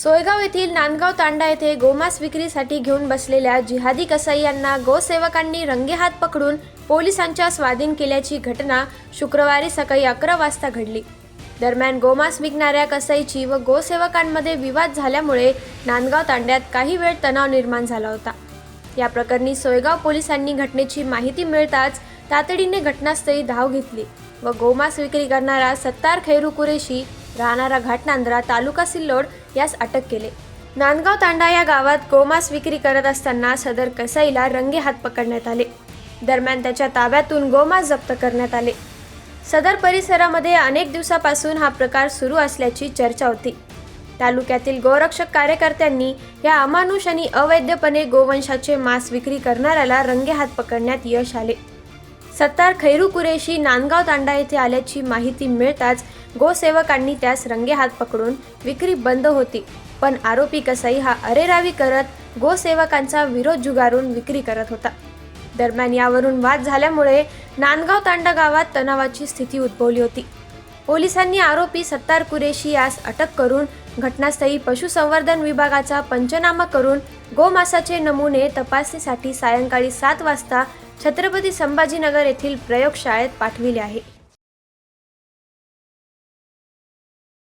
सोयगाव येथील नांदगाव तांडा येथे गोमांस विक्रीसाठी घेऊन बसलेल्या जिहादी कसाई यांना गोसेवकांनी रंगेहात पकडून पोलिसांच्या स्वाधीन केल्याची घटना शुक्रवारी सकाळी अकरा वाजता घडली. दरम्यान गोमांस विकणाऱ्या कसाईची व गोसेवकांमध्ये विवाद झाल्यामुळे नांदगाव तांड्यात काही वेळ तणाव निर्माण झाला होता. या प्रकरणी सोयगाव पोलिसांनी घटनेची माहिती मिळताच तातडीने घटनास्थळी धाव घेतली व गोमांस विक्री करणारा सत्तार खैरू कुरेशी राहणारा घाटनांद्रा तालुका सिल्लोड यास अटक केले. नांदगाव तांडा या गावात गोमांस विक्री करत असताना सदर कसाईला रंगे हात पकडण्यात आले. दरम्यान त्याच्या ताब्यातून गोमांस जप्त करण्यात आले. सदर परिसरामध्ये अनेक दिवसापासून हा प्रकार सुरू असल्याची चर्चा होती. तालुक्यातील गोरक्षक कार्यकर्त्यांनी या अमानुष आणि अवैधपणे गोवंशाचे मांस विक्री करणाऱ्याला रंगेहात पकडण्यात यश आले. सत्तार खैरू कुरेशी नांदगाव तांडा येथे आल्याची माहिती मिळताच गोसेवकांनी त्यास रंगेहात पकडून विक्री बंद होती. पण आरोपी कसाई हा अरेरावी करत गोसेवकांचा विरोध जुगारून विक्री करत होता. दरम्यान यावरून वाद झाल्यामुळे नांदगाव तांडा गावात तणावाची स्थिती उद्भवली होती. पोलिसांनी आरोपी सत्तार कुरेशी यास अटक करून घटनास्थळी पशुसंवर्धन विभागाचा पंचनामा करून गोमासाचे नमुने तपासणीसाठी सायंकाळी सात वाजता छत्रपती संभाजीनगर येथील प्रयोगशाळेत पाठविले आहे.